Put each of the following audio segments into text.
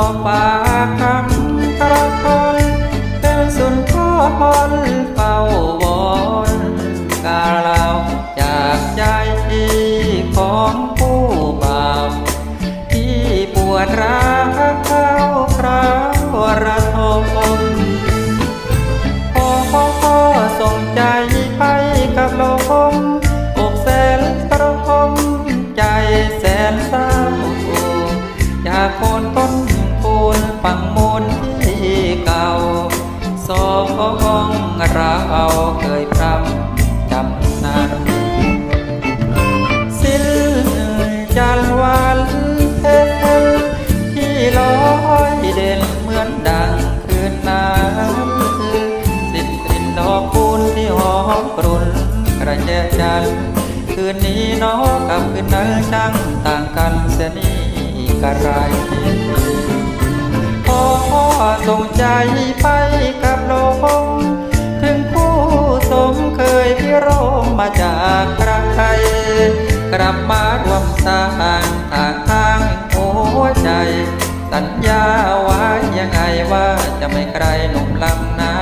อบปากคำกระพรเป็นสุนทรเฝ้าวอนกาลาวจากใจของผู้บ่าวที่ปวดร้า องเราเคยพรำจำนานสิ้นจันทร์วันเพ็ญที่ลอยเด่นเหมือนดังคืนนั้นสิ้นกลิ่นดอกคูณที่หอมกรุ่นกระแจจันคืนนี้น้องกับคืนนั้นช่างต่างกันเสียนี่กระไร ส่งใจไปกับลมถึงคู่สมเคยพิรมมาจากใครกลับมารวมสร้างทางทางหัวใจ สัญญาไว้ยังไงว่าจะไม่ใครหนุ่มลำนา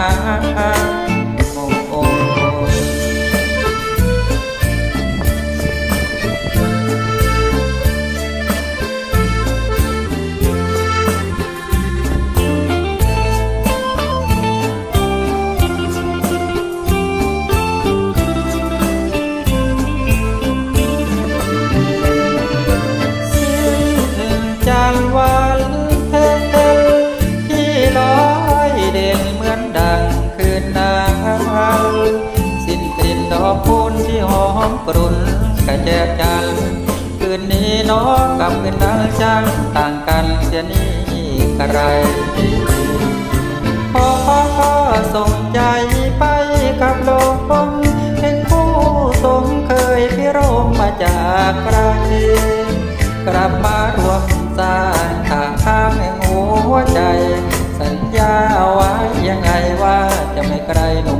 หอมกรุ่นกระแจกจันคืนนี้น้องกับคืนนั้นช่างต่างกันเสียนี่กระอพ่อพ่อส่งใจไปกับลมเป็นคู่สมเคยพิรมมาจากไกลกลับมารวมสร้างทางข้างหัวใจ สัญญาไว้ยังไงว่าจะไม่ไกลหนุ่ม